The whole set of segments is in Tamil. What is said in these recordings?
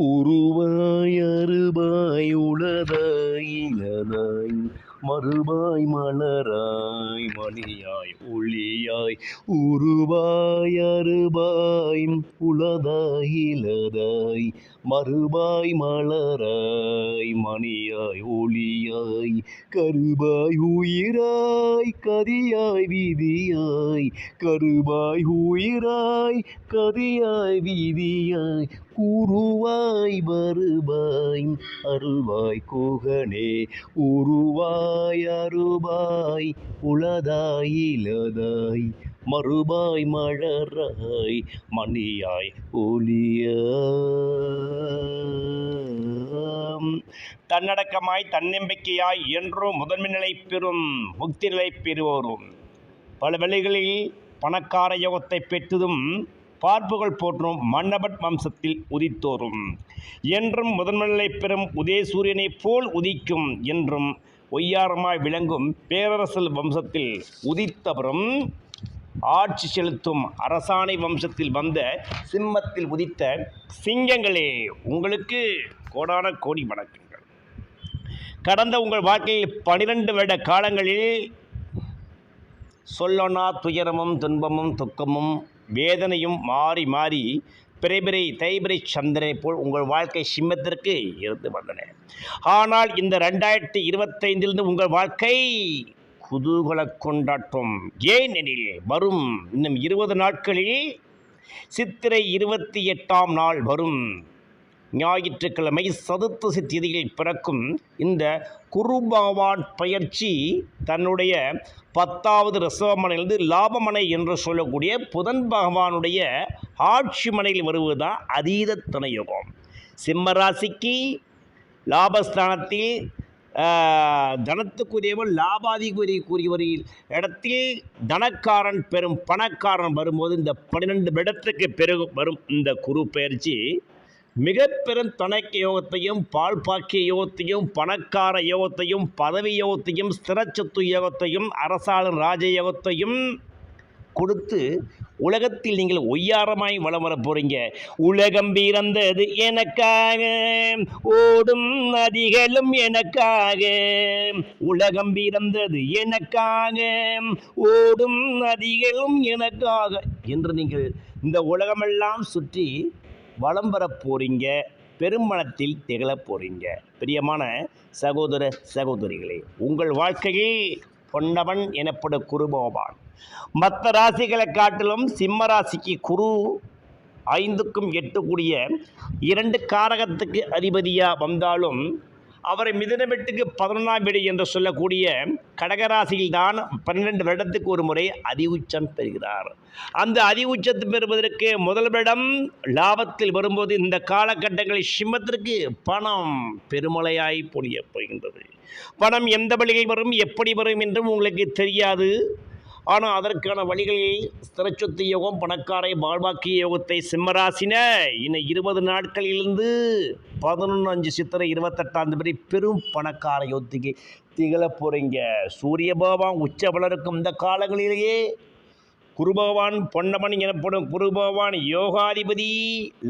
உருவாய் அருபாய் உளதாய் இளதாய் மறுபாய் மலராய் மணியாய் ஒளியாய் உருவாய் அருபாய் உளதாய் இளதாய் மறுபாய் மலராய் மணியாய் ஒளியாய் கருபாய் உயிராய் கதியாய் விதியாய் கருபாய் உயிராய் கதியாய் விதியாய் கூறுவாய் வருவாய் அருள்வாய் கோகனே உருவாய் அருபாய் உளதாய் இலதாய் மறுபாய் மலராய் மணியாய் ஒளிய. தன்னடக்கமாய் தன்னம்பிக்கையாய் என்றும் முதன்மை நிலை பெறும் முக்தி நிலை பெறுவோரும். பல வேளைகளில் பணக்கார யோகத்தை பெற்றதும் பார்ப்புகள் போற்றும் மன்னபட் வம்சத்தில் உதித்தோறும் என்றும் முதன்மை பெறும் உதய சூரியனைப் போல் உதிக்கும் என்றும் ஒய்யாரமாய் விளங்கும் பேரரசல் வம்சத்தில் உதித்தவரும் ஆட்சி செலுத்தும் அரசாணை வம்சத்தில் வந்த சிம்மத்தில் உதித்த சிங்கங்களே உங்களுக்கு கோடான கோடி வணக்கங்கள். கடந்த உங்கள் வாழ்க்கையில் பனிரெண்டு வருட காலங்களில் சொல்லனா துயரமும் துன்பமும் துக்கமும் வேதனையும் மாறி மாறி பிறைபிறை தைபிரை சந்திரனை போல் உங்கள் வாழ்க்கை சிம்மத்திற்கு இருந்து வந்தன. ஆனால் இந்த ரெண்டாயிரத்தி இருபத்தைந்திலிருந்து உங்கள் வாழ்க்கை குதூகல கொண்டாட்டம். ஏனெனில் வரும் இன்னும் இருபது நாட்களில் சித்திரை இருபத்தி எட்டாம் நாள் வரும். ஞாயிற்றுக்கிழமை சதுர்த்தசி திதியில் பிறக்கும் இந்த குருபகவான் பயிற்சி தன்னுடைய பத்தாவது ரிசவமனையிலிருந்து லாபமனை என்று சொல்லக்கூடிய புதன் பகவானுடைய ஆட்சி மனையில் வருவதுதான் அதீத துணையுகம் சிம்ம லாபஸ்தானத்தில் தனத்துக்குரியவன் லாபாதிபதி கூறியவரில் இடத்தில் தனக்காரன் பெரும் பணக்காரன் வரும்போது இந்த பன்னிரெண்டு இடத்துக்கு பிறகு வரும் இந்த குரு பயிற்சி மிக பெரும் தனக்க யோகத்தையும் பால் பாக்கிய யோகத்தையும் பணக்கார யோகத்தையும் பதவி யோகத்தையும் ஸ்திரச்சத்து யோகத்தையும் அரசாளன் ராஜ யோகத்தையும் கொடுத்து உலகத்தில் நீங்கள் ஒய்யாரமாய் வளம் வர போறீங்க. உலகம் பிறந்தது எனக்காக ஓடும் நதிகளும் எனக்காக. உலகம் பிறந்தது எனக்காக ஓடும் நதிகளும் எனக்காக என்று நீங்கள் இந்த உலகமெல்லாம் சுற்றி வளம் வர போறீங்க பெருமணத்தில் திகழப் போறீங்க. பிரியமான சகோதர சகோதரிகளே உங்கள் வாழ்க்கையில் பொன்னவன் எனப்படும் குருபோபான் மற்ற ராசிகளை காட்டிலும் சிம்ம ராசிக்கு குரு ஐந்துக்கும் எட்டுக்கூடிய இரண்டு காரகத்துக்கு அதிபதியாக வந்தாலும் அவரை மிதனவெட்டுக்கு பதினொன்றாம் வீடு என்று சொல்லக்கூடிய கடகராசியில் தான் பன்னிரெண்டு வருடத்துக்கு ஒரு முறை அதி உச்சம் பெறுகிறார். அந்த அதி உச்சத்தை பெறுவதற்கு முதல் வருடம் லாபத்தில் வரும்போது இந்த காலகட்டங்களில் சிம்மத்திற்கு பணம் பெருமழையாய் பொழிய போகின்றது. பணம் எந்த வழியில் வரும் எப்படி வரும் என்றும் உங்களுக்கு தெரியாது. ஆனால் அதற்கான வழிகளில் ஸ்திரச்சொத்து யோகம் பணக்காரை வாழ்வாக்கிய யோகத்தை சிம்மராசின. இன்னும் இருபது நாட்களிலிருந்து பதினொன்று அஞ்சு சித்திரை இருபத்தெட்டாம் தேதி பெரும் பணக்கார யோகத்துக்கு திகழ போகிறீங்க சூரிய பகவான் உச்ச வளருக்கும் இந்த காலங்களிலேயே குருபகவான் பொன்னமணி எனப்படும் குருபகவான் யோகாதிபதி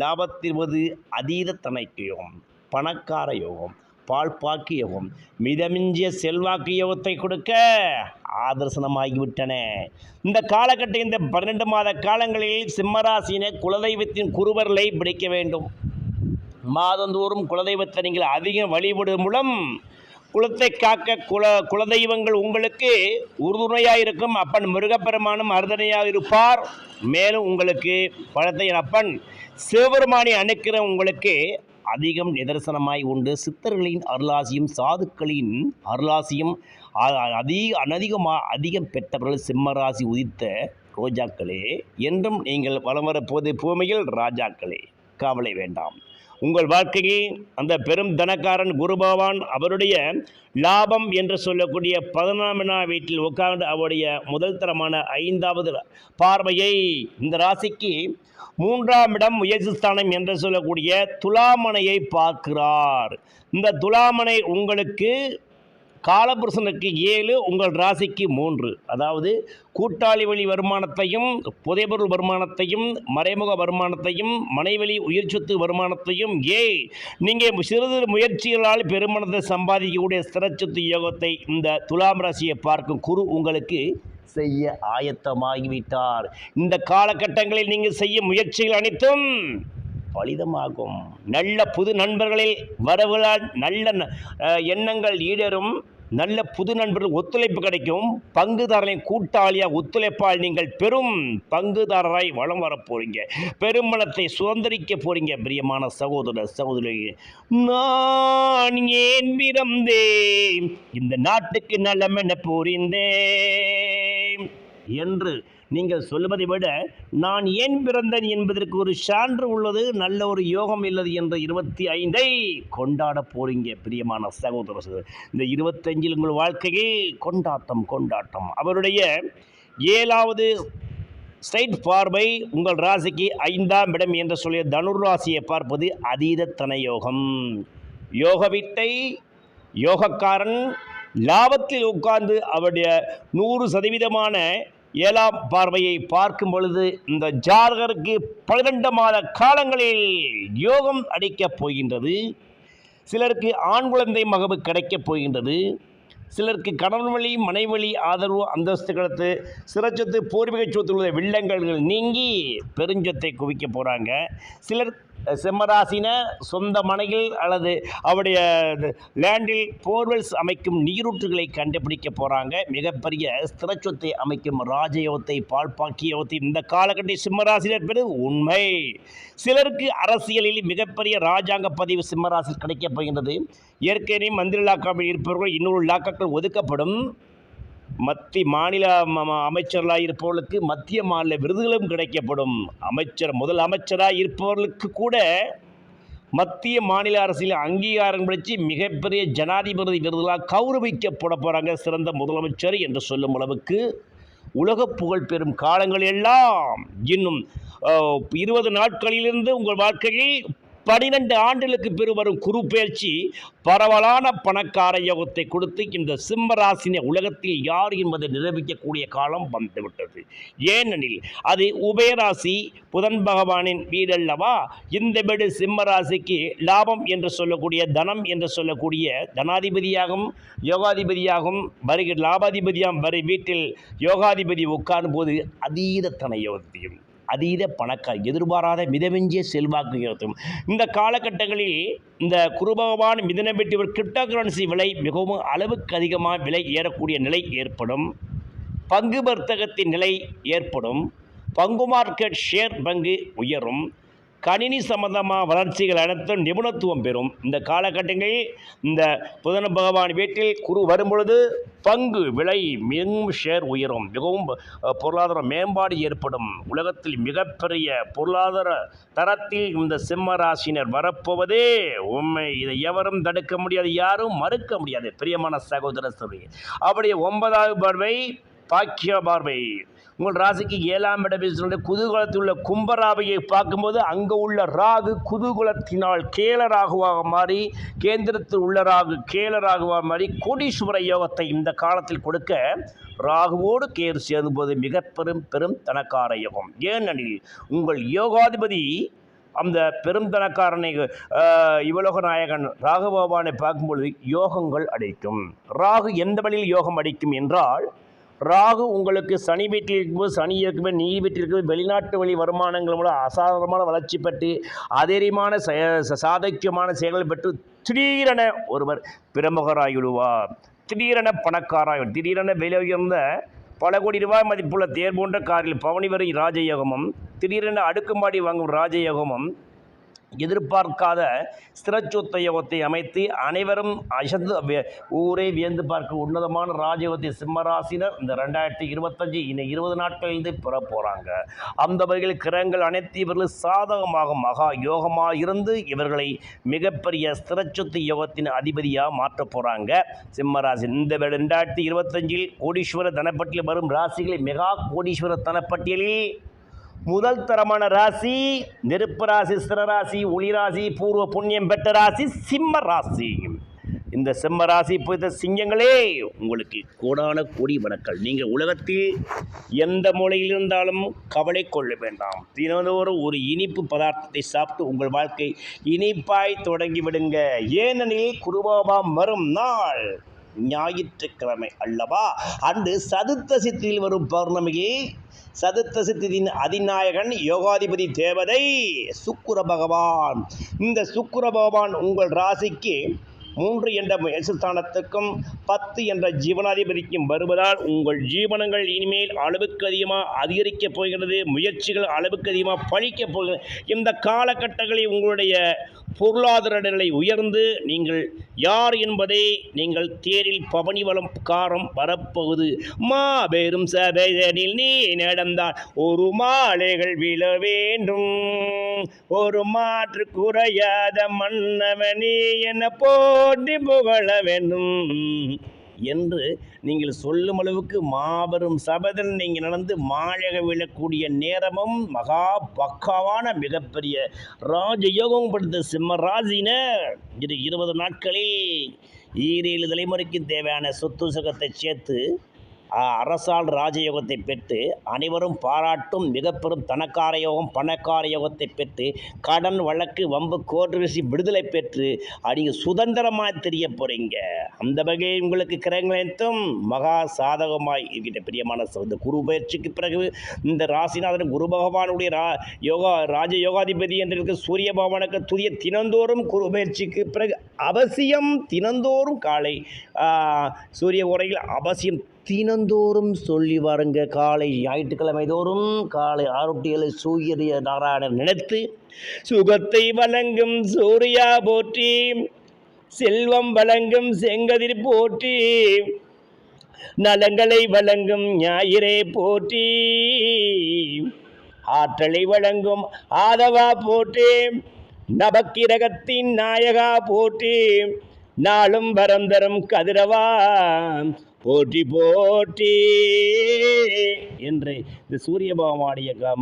லாபத்திருவது அதீத தனைக்கு யோகம் பணக்கார யோகம். பால்பாக்கியவம் மிதமிஞ்சிய செல்வாக்கு யோகத்தை கொடுக்க ஆதர்சனமாகிவிட்டன. இந்த காலகட்டம் இந்த பன்னெண்டு மாத காலங்களில் சிம்மராசின குலதெய்வத்தின் குருவர்களை பிடிக்க வேண்டும். மாதந்தோறும் குலதெய்வத்தை நீங்கள் அதிகம் வழிபடுவதன் மூலம் குலத்தை காக்க குல குலதெய்வங்கள் உங்களுக்கு உறுதுணையாக இருக்கும் அப்பன் முருகப்பெருமானும் அறுதுணையாக இருப்பார் மேலும் உங்களுக்கு பழத்தையின் அப்பன் சிவபெருமானி அணுக்கிற உங்களுக்கு அதிகம் நிதர்சனமாய் உண்டு. சித்தர்களின் அருளாசியும் சாதுக்களின் அருளாசியும் அதிக அனதிகமாக அதிகம் பெற்றவர்கள் சிம்மராசி உதித்த ரோஜாக்களே என்றும் நீங்கள் வலம் வரப்போது பூமியில் ராஜாக்களே. கவலை வேண்டாம். உங்கள் வாழ்க்கையில் அந்த பெரும் தனக்காரன் குருபவான் அவருடைய லாபம் என்று சொல்லக்கூடிய பதினாமினா வீட்டில் உட்கார்ந்து அவருடைய முதல் தரமான ஐந்தாவது பார்வையை இந்த ராசிக்கு மூன்றாம் இடம் முயற்சி ஸ்தானம் என்று சொல்லக்கூடிய துலாமனையை பார்க்கிறார். இந்த துலாமனை உங்களுக்கு காலபுருஷனுக்கு ஏழு உங்கள் ராசிக்கு மூன்று. அதாவது கூட்டாளி வழி வருமானத்தையும் புதைபொருள் வருமானத்தையும் மறைமுக வருமானத்தையும் மனைவழி உயிர் சொத்து வருமானத்தையும் ஏ நீங்கள் சிறு முயற்சிகளால் பெருமனத்தை சம்பாதிக்கக்கூடிய ஸ்திரச்சொத்து யோகத்தை இந்த துலாம் ராசியை பார்க்கும் குரு உங்களுக்கு செய்ய ஆயத்தமாகிவிட்டார். இந்த காலகட்டங்களில் நீங்கள் செய்யும் முயற்சிகள் அனைத்தும் பலிதமாகும். நல்ல புது நண்பர்களில் வரவுகளால் நல்ல ந- எண்ணங்கள் ஈடேறும். நல்ல புது நண்பர்கள் ஒத்துழைப்பு கிடைக்கும். பங்குதாரர்களின் கூட்டாளியாக ஒத்துழைப்பால் நீங்கள் பெரும் பங்குதாரராய் வளம் வரப் போறீங்க. பெருமளத்தை சுதந்திரிக்க போறீங்க பிரியமான சகோதர சகோதரி நான் ஏன் பிறந்தேன்? இந்த நாட்டுக்கு நலமென புரிந்தேன். என்று நீங்கள் சொல்வதை விட நான் ஏன் பிறந்தேன் என்பதற்கு ஒரு சான்று உள்ளது நல்ல ஒரு யோகம் இல்லது என்ற இருபத்தி ஐந்தை கொண்டாட போறீங்க பிரியமான சகோதர இந்த இருபத்தஞ்சில் உங்கள் வாழ்க்கையே கொண்டாட்டம் கொண்டாட்டம். அவருடைய ஏழாவது ஸ்ட்ரைட் பார்வை உங்கள் ராசிக்கு ஐந்தாம் இடம் என்று சொல்லிய தனுர் ராசியை பார்ப்பது அதீத தனயோகம் யோக யோகக்காரன் லாபத்தில் உட்கார்ந்து அவருடைய நூறு சதவீதமான ஏழாம் பார்வையை பார்க்கும் பொழுது இந்த ஜாதகருக்கு பன்னிரண்டு மாத காலங்களில் யோகம் அடிக்கப் போகின்றது. சிலருக்கு ஆண் குழந்தை மகவு கிடைக்கப் போகின்றது. சிலருக்கு கணவன் வழி மனைவழி ஆதரவு அந்தஸ்து கிடத்து சிறச்சத்து பூர்வீக சொத்து உள்ள வில்லங்கள் நீங்கி பெருஞ்சொத்தை குவிக்க போகிறாங்க சிலர் சிம்மராசின சொந்த மனையில் அல்லது அவருடைய லேண்டில் போர்வெல்ஸ் அமைக்கும் நீரூற்றுகளை கண்டுபிடிக்க போகிறாங்க மிகப்பெரிய ஸ்திரச்சொத்தை அமைக்கும் ராஜயோகத்தை பால்பாக்கியோகத்தை இந்த காலகட்ட சிம்மராசினர் பெரு உண்மை. சிலருக்கு அரசியலில் மிகப்பெரிய ராஜாங்க பதிவு சிம்மராசியில் கிடைக்கப் போகின்றது. ஏற்கனவே மந்திரி லாக்காவில் இருப்பவர்கள் இன்னொரு லாக்காக்கள் ஒதுக்கப்படும். மத்திய மாநில ம- அமைச்சர்களாக இருப்பவர்களுக்கு மத்திய மாநில விருதுகளும் கிடைக்கப்படும். அமைச்சர் முதல் அமைச்சராக இருப்பவர்களுக்கு கூட மத்திய மாநில அரசியல் அங்கீகாரம் கிடைச்சி மிகப்பெரிய ஜனாதிபதி விருதுகளாக கௌரவிக்கப்பட போகிறாங்க சிறந்த முதலமைச்சர் என்று சொல்லும் அளவுக்கு உலக புகழ் பெறும் காலங்கள் எல்லாம். இன்னும் இருபது நாட்களிலிருந்து உங்கள் வாழ்க்கையில் பனிரெண்டு ஆண்டுகளுக்கு பிறகு வரும் குரு பயிற்சி பரவலான பணக்கார யோகத்தை கொடுத்து இந்த சிம்மராசினை உலகத்தில் யார் என்பதை நிரூபிக்கக்கூடிய காலம் வந்துவிட்டது. ஏனெனில் அது உபயராசி புதன் பகவானின் வீடல்லவா? இந்த வீடு சிம்மராசிக்கு லாபம் என்று சொல்லக்கூடிய தனம் என்று சொல்லக்கூடிய தனாதிபதியாகவும் யோகாதிபதியாகவும் வருகிற லாபாதிபதியாகும் வரை வீட்டில் யோகாதிபதி உட்காரும் போது அதீத தனயோகத்தையும் அதீத பணக்கார் எதிர்பாராத மிதமிஞ்சிய செல்வாக்கு ஏற்றும் இந்த காலகட்டங்களில் இந்த குருபகவான் மிதனம் பெற்றவர் கிரிப்டோ கரன்சி விலை மிகவும் அளவுக்கு அதிகமாக விலை ஏறக்கூடிய நிலை ஏற்படும். பங்கு வர்த்தகத்தின் நிலை ஏற்படும். பங்கு மார்க்கெட் ஷேர் பங்கு உயரும். கணினி சம்பந்தமாக வளர்ச்சிகள் அனைத்தும் நிபுணத்துவம் பெறும். இந்த காலகட்டங்களில் இந்த புதன பகவான் வீட்டில் குரு வரும்பொழுது பங்கு விலை மிகவும் ஷேர் உயரும். மிகவும் பொருளாதார மேம்பாடு ஏற்படும். உலகத்தில் மிகப்பெரிய பொருளாதார தரத்தில் இந்த சிம்ம ராசினர் வரப்போவதே உண்மை. இதை எவரும் தடுக்க முடியாது யாரும் மறுக்க முடியாது. பிரியமான சகோதர சபை அவருடைய ஒன்பதாவது பார்வை பாக்கிய பார்வை. உங்கள் ராசிக்கு ஏழாம் இடம் குதூகலத்தில் உள்ள கும்பராவையை பார்க்கும்போது அங்கே உள்ள ராகு குதூகலத்தினால் கேளராகுவாக மாறி கேந்திரத்தில் உள்ள ராகு கேளராகுவாக மாறி கோடீஸ்வர யோகத்தை இந்த காலத்தில் கொடுக்க ராகுவோடு கேர் சேரும்போது மிக பெரும் பெரும் தனக்கார யோகம். ஏனெனில் உங்கள் யோகாதிபதி அந்த பெருந்தனக்காரனை இவலோக நாயகன் ராகு பகவானை பார்க்கும்பொழுது யோகங்கள் அடிக்கும் ராகு எந்த வழியில் யோகம் அடிக்கும் என்றால் ராகு உங்களுக்கு சனி வீட்டில் இருக்கும்போது சனி இருக்கும்போது நீ வீட்டில் இருக்கும்போது வெளிநாட்டு வழி வருமானங்கள் மூலம் அசாதாரணமான வளர்ச்சி பெற்று அதிரியமான ச- சாதக்கியமான செயல்கள் பெற்று திடீரென ஒருவர் பிரமுகராகிவிடுவார். திடீரென பணக்காராக திடீரென விலை உயர்ந்த பல கோடி ரூபாய் மதிப்புள்ள தேர் போன்ற காரில் பவனி வரை ராஜயோகமும் திடீரென அடுக்குமாடி வாங்கும் ராஜயோகமும் எதிர்பார்க்காத ஸ்திரச்சொத்த அமைத்து அனைவரும் அசந்து ஊரே வியந்து பார்க்க உன்னதமான ராஜயோகத்தை சிம்மராசினர் இந்த ரெண்டாயிரத்தி இருபத்தஞ்சு இன்னும் இருபது நாட்களிலிருந்து பெற போகிறாங்க அந்த வகையில் கிரகங்கள் அனைத்து இவர்கள் சாதகமாக மகா யோகமாக இருந்து இவர்களை மிகப்பெரிய ஸ்திரச்சொத்து யோகத்தின் அதிபதியாக மாற்ற போகிறாங்க சிம்மராசி இந்த ரெண்டாயிரத்தி இருபத்தஞ்சில் கோடீஸ்வர தனப்பட்டியல் வரும் ராசிகளை மெகா கோடீஸ்வர தனப்பட்டியலில் முதல் தரமான ராசி நெருப்பு ராசி சிறராசி ஒளி ராசி பூர்வ புண்ணியம் பெற்ற ராசி சிம்ம ராசி. இந்த செம்மராசி புத்த சிங்கங்களே உங்களுக்கு கோடான கோடி வணக்கல் நீங்கள் உலகத்தில் எந்த மூலையில் இருந்தாலும் கவலை கொள்ள வேண்டாம். தினந்தோறும் ஒரு இனிப்பு பதார்த்தத்தை சாப்பிட்டு உங்கள் வாழ்க்கை இனிப்பாய் தொடங்கி விடுங்க ஏனெனில் குருபாபா வரும் நாள் ஞாயிற்றுக்கிழமை அல்லவா? அன்று சதுர்த்தசித்தில் வரும் பௌர்ணமியை சதுர்த்தசித்தின் அதிநாயகன் யோகாதிபதி தேவதை சுக்குர பகவான். இந்த சுக்குர பகவான் உங்கள் ராசிக்கு மூன்று என்ற மேசஸ்தானத்துக்கும் பத்து என்ற ஜீவனாதிபதிக்கும் வருவதால் உங்கள் ஜீவனங்கள் இனிமேல் அளவுக்கு அதிகமாக அதிகரிக்கப் போகிறது முயற்சிகள் அளவுக்கு அதிகமாக பழிக்கப் போகிறது இந்த காலகட்டங்களில் உங்களுடைய பொருளாதார நிலை உயர்ந்து நீங்கள் யார் என்பதை நீங்கள் தேரில் பவனிவளம் காரம் வரப்போகுது. மாபெரும் சபைதனில் நீ நடந்தால் ஒரு மாலைகள் விழ வேண்டும். ஒரு மாற்று குறையாத மன்னவனே என போட்டி புகழ வேண்டும். என்று நீங்கள் சொல்லும் அளவுக்கு மாபெரும் சபதன் நீங்கள் நடந்து மாழக விழக்கூடிய நேரமும் மகா பக்காவான மிகப்பெரிய ராஜயோகம் படுத்த சிம்ம ராசினர் இது இருபது நாட்களில் ஈரேழு தலைமுறைக்கு தேவையான சொத்து சுகத்தை சேர்த்து அரசால் ராஜயோகத்தை பெற்று அனைவரும் பாராட்டும் மிக பெரும் தனக்கார யோகம் பணக்கார யோகத்தை பெற்று கடன் வழக்கு வம்பு கோர்ட்டு விடுதலை பெற்று அடிங்க சுதந்திரமாக தெரிய போகிறீங்க அந்த வகையில் உங்களுக்கு கிரகங்களும் மகா சாதகமாய் இருக்கின்ற பிரியமான இந்த குரு பயிற்சிக்கு பிறகு இந்த ராசிநாதன் குரு பகவானுடைய ரா யோகா ராஜ யோகாதிபதி என்று சூரிய பகவானுக்கு துரிய தினந்தோறும் குரு பயிற்சிக்கு பிறகு அவசியம் தினந்தோறும் காலை சூரிய உரையில் அவசியம் தினந்தோறும் சொல்லி வாருங்க. காலை ஞாயிற்றுக்கிழமை தோறும் காலை ஆரோட்டியலை சூரிய நாராயணன் நினைத்து சுகத்தை வழங்கும் சூர்யா போற்றி செல்வம் வழங்கும் செங்கதிர் போற்றி நலங்களை வழங்கும் ஞாயிறே போற்றி ஆற்றலை வழங்கும் ஆதவா போற்றி நபக்கிரகத்தின் நாயகா போற்றி நாளும் வரம் தரும் கதிரவா போற்றி போற்றி என்று இந்த சூரிய பகவானுடைய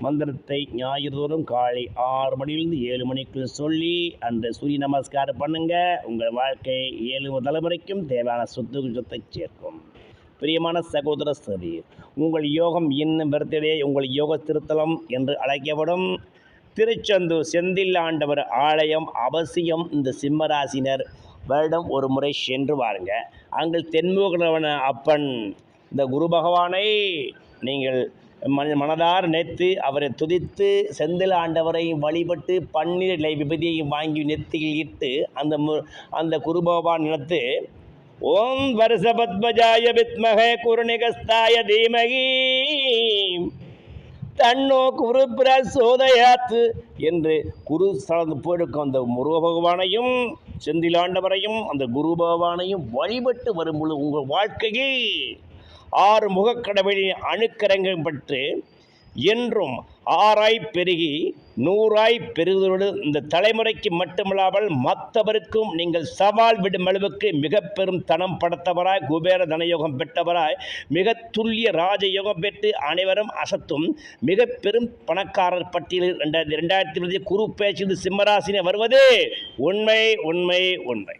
மந்திரத்தை ஞாயிறு தோறும் காலை ஆறு மணியிலிருந்து ஏழு மணிக்குள் சொல்லி அந்த சூரிய நமஸ்காரம் பண்ணுங்க. உங்கள் வாழ்க்கை ஏழு தலைமுறைக்கும் தேவையான சொத்து சொத்தை சேர்க்கும். பிரியமான சகோதர சதி உங்கள் யோகம் இன்னும் பெருத்திலே உங்கள் யோக திருத்தலம் என்று அழைக்கப்படும் திருச்செந்தூர் செந்தில் ஆண்டவர் ஆலயம் அவசியம் இந்த சிம்மராசினர் வருடம் ஒரு முறை சென்று வாருங்க. அங்கே தென்முகவன அப்பன் இந்த குரு பகவானை நீங்கள் மன மனதார் நினைத்து அவரை துதித்து செந்தில் ஆண்டவரை வழிபட்டு பன்னீர் இலை விபதியை வாங்கி நெத்தியில் இட்டு அந்த மு அந்த குரு பகவான் நினைத்து ஓம் வருஷபத்மஜாய வித்மகே குருநிகஸ்தாய தீமகி தன்னோ குரு பிரசோதயாத்து என்று குரு சார்ந்து போயிருக்கும் அந்த முருக பகவானையும் செந்திலாண்டவரையும் அந்த குரு பகவானையும் வழிபட்டு வரும்பொழுது உங்கள் வாழ்க்கையே ஆறு முகக்கடவுளின் அணுக்கரங்கம் பெற்று என்றும் ஆறாய் பெருகி நூறாய் பெருகுவதோடு இந்த தலைமுறைக்கு மட்டுமல்லாமல் மற்றவருக்கும் நீங்கள் சவால் விடும் அளவுக்கு மிக பெரும் தனம் படைத்தவராய் குபேர தனயோகம் பெற்றவராய் மிக துல்லிய ராஜயோகம் பெற்று அனைவரும் அசத்தும் மிக பெரும் பணக்காரர் பட்டியலில் ரெண்டாயிரத்தி ரெண்டாயிரத்தி இருபது குரு பேச்சு சிம்மராசினை வருவது உண்மை உண்மை உண்மை.